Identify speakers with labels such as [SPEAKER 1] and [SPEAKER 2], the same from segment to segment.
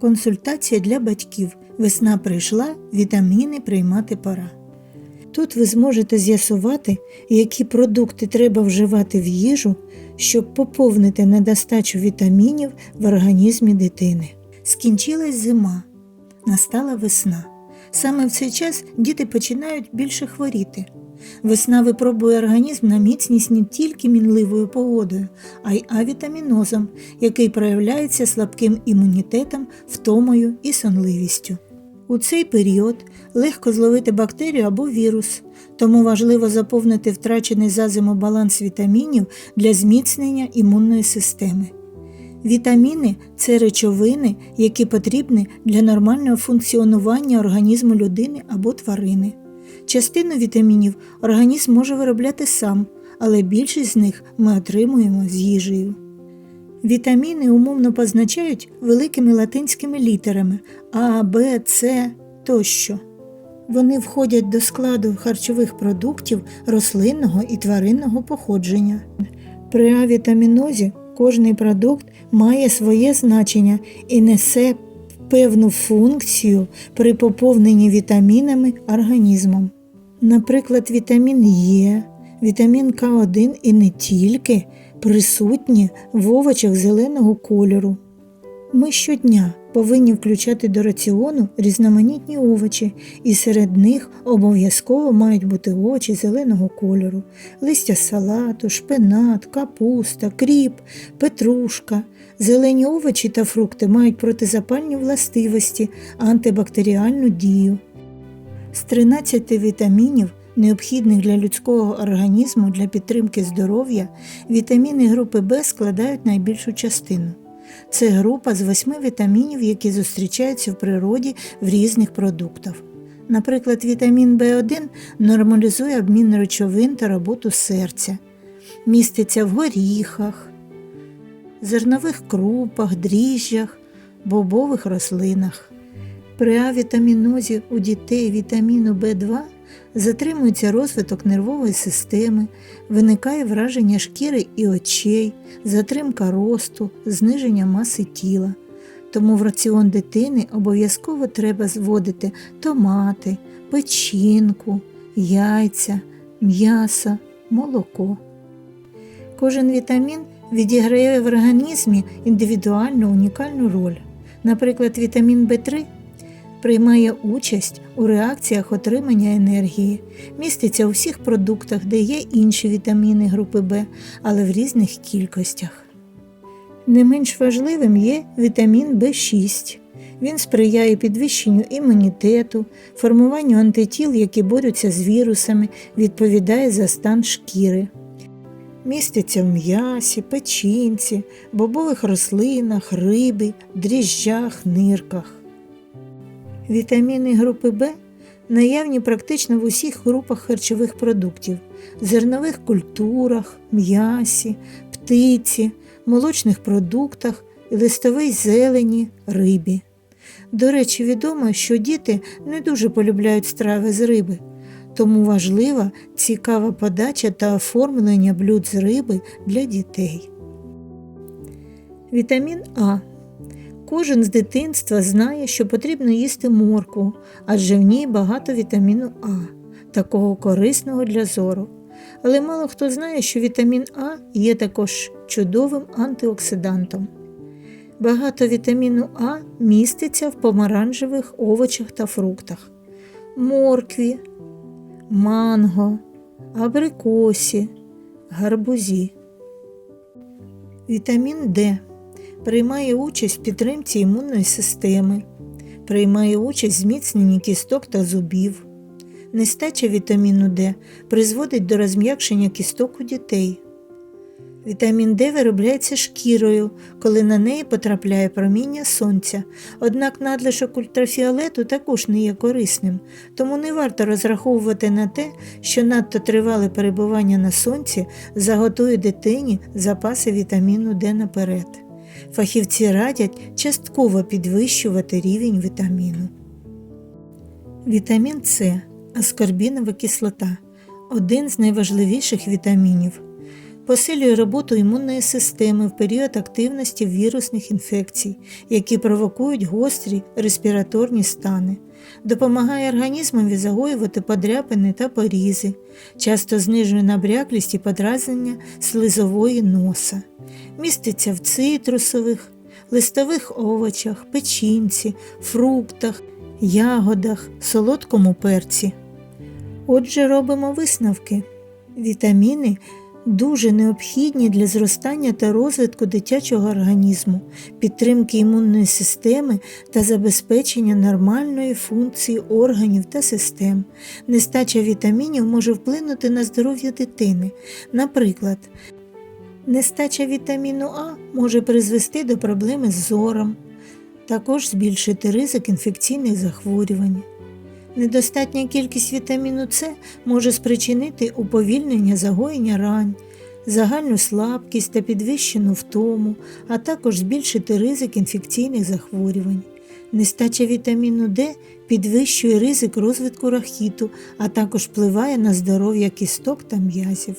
[SPEAKER 1] Консультація для батьків. Весна прийшла, вітаміни приймати пора. Тут ви зможете з'ясувати, які продукти треба вживати в їжу, щоб поповнити недостачу вітамінів в організмі дитини. Скінчилась зима, настала весна. Саме в цей час діти починають більше хворіти. Весна випробує організм на міцність не тільки мінливою погодою, а й авітамінозом, який проявляється слабким імунітетом, втомою і сонливістю. У цей період легко зловити бактерію або вірус, тому важливо заповнити втрачений за зиму баланс вітамінів для зміцнення імунної системи. Вітаміни це речовини, які потрібні для нормального функціонування організму людини або тварини. Частину вітамінів організм може виробляти сам, але більшість з них ми отримуємо з їжею. Вітаміни умовно позначають великими латинськими літерами А, Б, С тощо. Вони входять до складу харчових продуктів рослинного і тваринного походження. При авітамінозі кожний продукт має своє значення і несе певну функцію при поповненні вітамінами організмом. Наприклад, вітамін Е, вітамін К1 і не тільки присутні в овочах зеленого кольору. Ми щодня повинні включати до раціону різноманітні овочі, і серед них обов'язково мають бути овочі зеленого кольору, листя салату, шпинат, капуста, кріп, петрушка. Зелені овочі та фрукти мають протизапальні властивості, антибактеріальну дію. З 13 вітамінів, необхідних для людського організму для підтримки здоров'я, вітаміни групи В складають найбільшу частину. Це група з восьми вітамінів, які зустрічаються в природі в різних продуктах. Наприклад, вітамін В1 нормалізує обмін речовин та роботу серця, міститься в горіхах, зернових крупах, дріжджах, бобових рослинах. При авітамінозі у дітей вітаміну В2 затримується розвиток нервової системи, виникає враження шкіри і очей, затримка росту, зниження маси тіла. Тому в раціон дитини обов'язково треба зводити томати, печінку, яйця, м'ясо, молоко. Кожен вітамін відіграє в організмі індивідуальну унікальну роль. Наприклад, вітамін В3 приймає участь у реакціях отримання енергії, міститься у всіх продуктах, де є інші вітаміни групи В, але в різних кількостях. Не менш важливим є вітамін В6. Він сприяє підвищенню імунітету, формуванню антитіл, які борються з вірусами, відповідає за стан шкіри. Міститься в м'ясі, печінці, бобових рослинах, рибі, дріжджах, нирках. Вітаміни групи В наявні практично в усіх групах харчових продуктів, зернових культурах, м'ясі, птиці, молочних продуктах, листовій зелені, рибі. До речі, відомо, що діти не дуже полюбляють страви з риби, тому важлива цікава подача та оформлення блюд з риби для дітей. Вітамін А Кожен з дитинства знає, що потрібно їсти моркву, адже в ній багато вітаміну А, такого корисного для зору. Але мало хто знає, що вітамін А є також чудовим антиоксидантом. Багато вітаміну А міститься в помаранчевих овочах та фруктах, моркві, манго, абрикосі, гарбузі. Вітамін Д приймає участь в підтримці імунної системи, приймає участь в зміцненні кісток та зубів. Нестача вітаміну Д призводить до розм'якшення кісток у дітей. Вітамін Д виробляється шкірою, коли на неї потрапляє проміння сонця, однак надлишок ультрафіолету також не є корисним, тому не варто розраховувати на те, що надто тривале перебування на сонці заготує дитині запаси вітаміну Д наперед. Фахівці радять частково підвищувати рівень вітаміну. Вітамін С аскорбінова кислота один з найважливіших вітамінів. Посилює роботу імунної системи в період активності вірусних інфекцій, які провокують гострі респіраторні стани, допомагає організмові загоювати подряпини та порізи, часто знижує набряклість і подразнення слизової носа, міститься в цитрусових, листових овочах, печінці, фруктах, ягодах, солодкому перці. Отже, робимо висновки. Вітаміни дуже необхідні для зростання та розвитку дитячого організму, підтримки імунної системи та забезпечення нормальної функції органів та систем. Нестача вітамінів може вплинути на здоров'я дитини. Наприклад, нестача вітаміну А може призвести до проблеми з зором, також збільшити ризик інфекційних захворювань. Недостатня кількість вітаміну С може спричинити уповільнення загоєння рань, загальну слабкість та підвищену втому, а також збільшити ризик інфекційних захворювань. Нестача вітаміну Д підвищує ризик розвитку рахіту, а також впливає на здоров'я кісток та м'язів.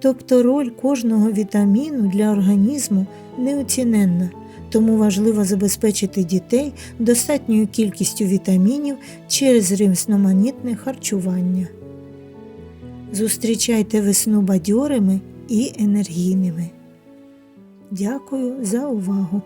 [SPEAKER 1] Тобто роль кожного вітаміну для організму неоціненна, тому важливо забезпечити дітей достатньою кількістю вітамінів через різноманітне харчування. Зустрічайте весну бадьорими і енергійними. Дякую за увагу!